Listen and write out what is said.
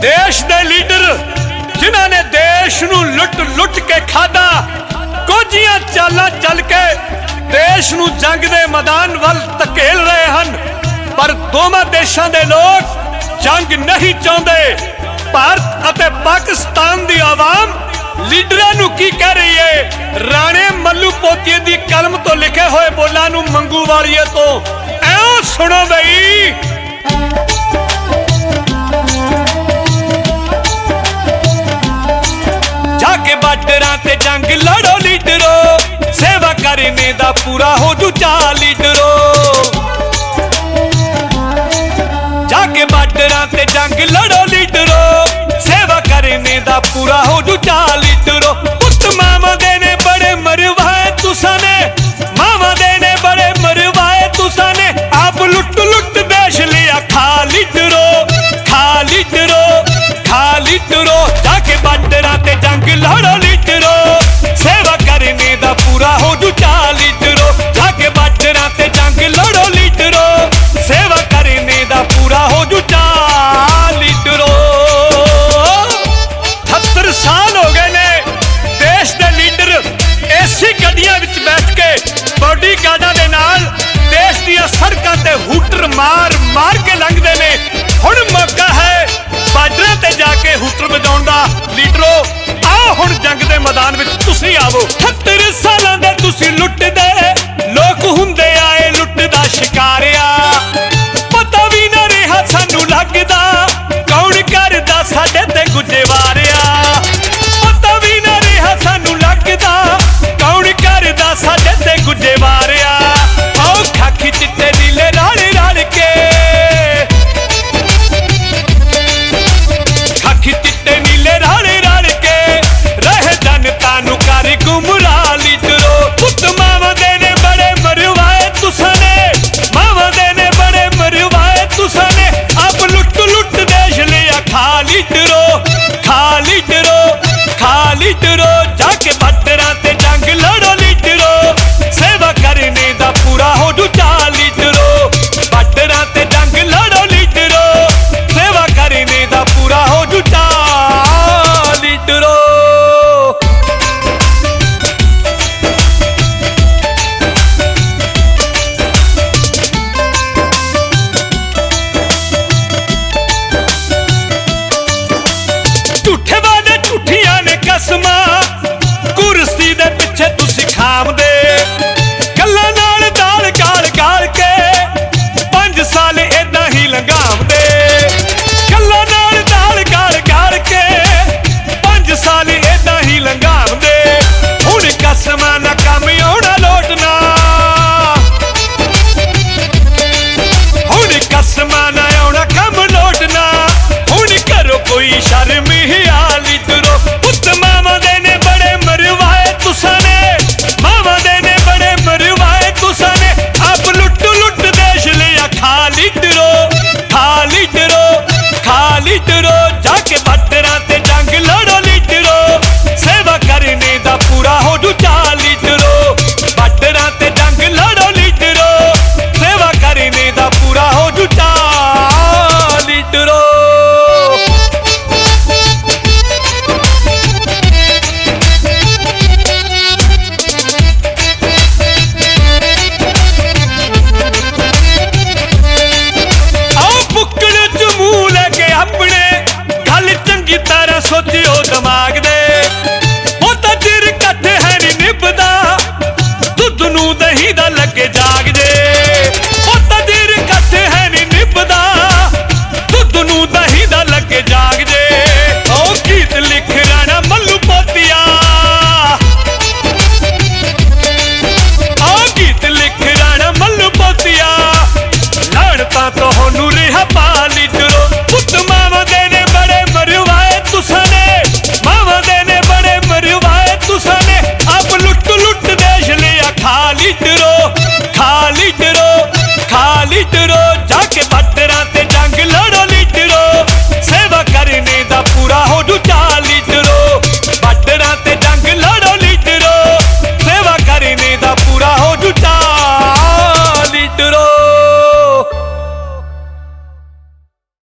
ਦੇਸ਼ ਦੇ ਲੀਡਰ ਜਿਨ੍ਹਾਂ ਨੇ ਦੇਸ਼ ਨੂੰ ਲੁੱਟ-ਲੁੱਟ ਕੇ ਖਾਦਾ ਕੋਝੀਆਂ ਚਾਲਾਂ ਚੱਲ ਕੇ ਦੇਸ਼ ਨੂੰ ਜੰਗ ਦੇ ਮੈਦਾਨ ਵੱਲ ਧਕੇਲ ਰਹੇ ਹਨ। ਪਰ ਦੋਵਾਂ ਦੇਸ਼ਾਂ ਦੇ ਲੋਕ ਜੰਗ ਨਹੀਂ ਚਾਹੁੰਦੇ। ਭਾਰਤ ਅਤੇ ਪਾਕਿਸਤਾਨ ਦੀ ਆਵਾਮ ਲੀਡਰਾਂ ਨੂੰ ਕੀ ਕਹਿ ਰਹੀ ਹੈ ਰਾਣੇ ਮੱਲੂ ਪੋਤੀਏ ਦੀ ਕਲਮ ਤੋਂ ਲਿਖੇ ਹੋਏ ਬੋਲਾਂ ਨੂੰ ਮੰਗੂ ਵਾਲੀਏ ਤੋਂ ਐਂ ਸੁਣੋ ਬਈ। ਬਾਰਡਰਾਂ ਤੇ ਜੰਗ ਲੜੋ ਲੀਡਰੋ, ਸੇਵਾ ਕਰਨੇ ਦਾ ਪੂਰਾ ਹੋ ਜੂ ਚਾ ਲੀਡਰੋ। ਜਾ ਕੇ ਬਾਰਡਰਾਂ ਤੇ ਜੰਗ ਲੜੋ ਲੀਡਰੋ, ਸੇਵਾ ਕਰਨੇ ਦਾ ਪੂਰਾ ਹੋ ਜੂ ਲੱਗਦਾ? ਕੌਣ ਕਰਦਾ ਸਾਡੇ ਤੇ ਗੁੱਜੇ ਵਾਰਿਆ? ਪਤਾ ਵੀ ਨਾ ਰਿਹਾ ਸਾਨੂੰ ਲੱਗਦਾ। ਕੌਣ ਕਰਦਾ ਸਾਡੇ ਤੇ ਗੁੱਜੇ ਵਾਰਿਆ? ಕಾಲಿಟ್ಟರೋ ಕಾಲಿಟ್ಟರೋ ಜಾ ਝੂਠੀਆਂ ਕੁਰਸੀ ਦੇ ਪਿੱਛੇ ਤੁਸੀਂ ਖਾਮਦੇ। ਗੱਲਾਂ ਨਾਲ ਦਾਲ ਕਾਲ ਗਾਲ ਕੇ ਪੰਜ ਸਾਲ ਏਦਾਂ ਹੀ ਲੰਘਾਉਂਦੇ ਗੱਲਾਂ ਨਾਲ ਦਾਲ ਕਾਲ ਗਾਲ ਕੇ ਪੰਜ ਸਾਲ ਏਦਾਂ ਹੀ ਲੰਘਾਉਂਦੇ ਹੁਣ ਕਸਮਾਂ ਨਾ ਕੰਮ ਆਉਣਾ ਲੋਟਣਾ ਹੁਣ ਕਸਮਾਂ ਨਾ ਆਉਣਾ, ਕੰਮ ਲੋਟਣਾ ਹੁਣ ਕਰੋ ਕੋਈ ਸ਼ਰਮ ਹੀ ਆਲੀ ਤੁਰੋ